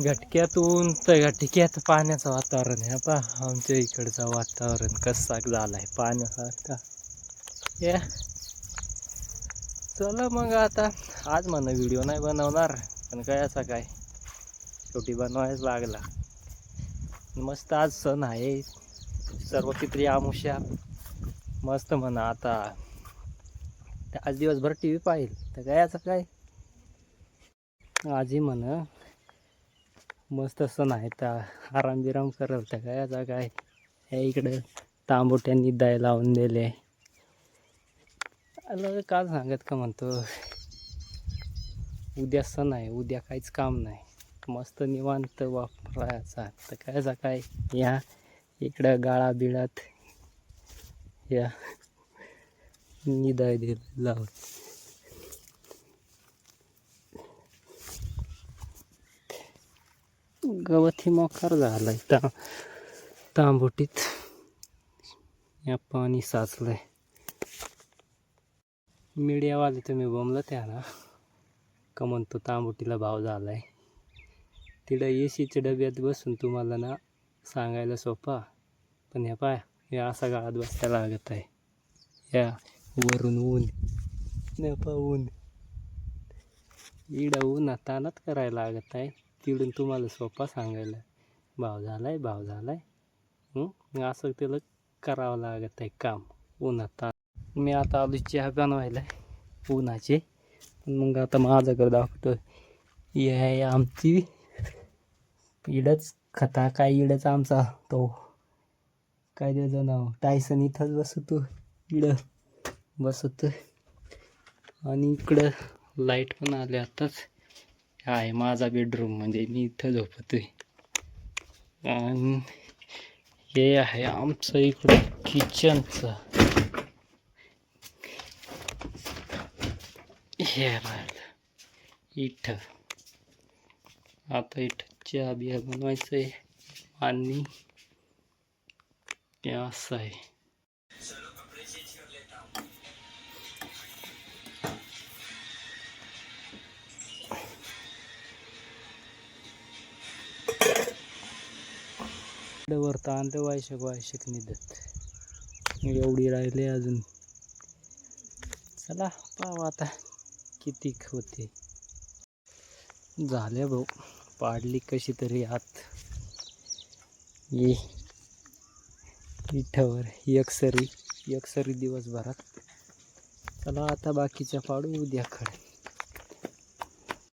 घटक्यातून तर घटक्यात पाण्याचं वातावरण आहे. पा आमच्या इकडचं वातावरण कसा आहे पाण्यासारखा या. चला मग आता. आज म्हणा व्हिडिओ नाही बनवणार पण काय असा काय? शेवटी बनवायच लागला. मस्त आज सण आहे. सर्व पित्री आमुष्या. मस्त म्हणा आता. आज दिवसभर टी व्ही पाहिल. तर काय असं काय? आजी म्हणा. मस्त सण आहे. त्या आराम बिराम करल तर काय आता काय हे इकडं तांबोट्यांनी दाय लावून दिले. आलं काल सांगत का म्हणतो? उद्या सण आहे. उद्या काहीच काम नाही. मस्त निवांत वापरायचा. तर काय जा काय या इकडं गाळा बिळात या निदाय दिल लावून गवत हे मोकार आहे ता तांबोटीत या पाणी साचलंय. मीडियावाले तुम्ही बोंबलं त्या ना? का म्हणतो तांबोटीला भाव झालाय. तिथं ए सीच्या डब्यात बसून तुम्हाला ना सांगायला सोपा. पण ह्या पाय हे असा गाळात बसायला लागत आहे. या वरून ऊन न पा ऊन. इडं ऊन तानात करायला लागत आहे. तिकडून तुम्हाला सोपा सांगायला भाव झालाय भाव झालाय. आहे असं त्याला करावं लागत आहे काम. उन्हात मी आता आलो चहा बनवायला. उन्हाचे. मग आता माझ्याकडे दाखवतो ही आहे आमची इडच. खता काय इडच आमचा तो. काय त्याचं नाव? टायसन इथंच बसतो. इडं बसतो आणि इकडं लाइट पण आले आताच. आहे माझा बेडरूम म्हणजे मी इथं झोपतोय. आणि हे आहे आमचं इकडं किचनचं हे आता इथं चहा बिया बनवायचं वर आणलं वायशक वायशक निघत. एवढी राहिले अजून. चला पाहू आता किती होते. झाले भाऊ पाडली कशी तरी आत. ये. इठावर एकसरी एकसरी दिवसभरात. चला आता बाकीच्या पाडू उद्या खडे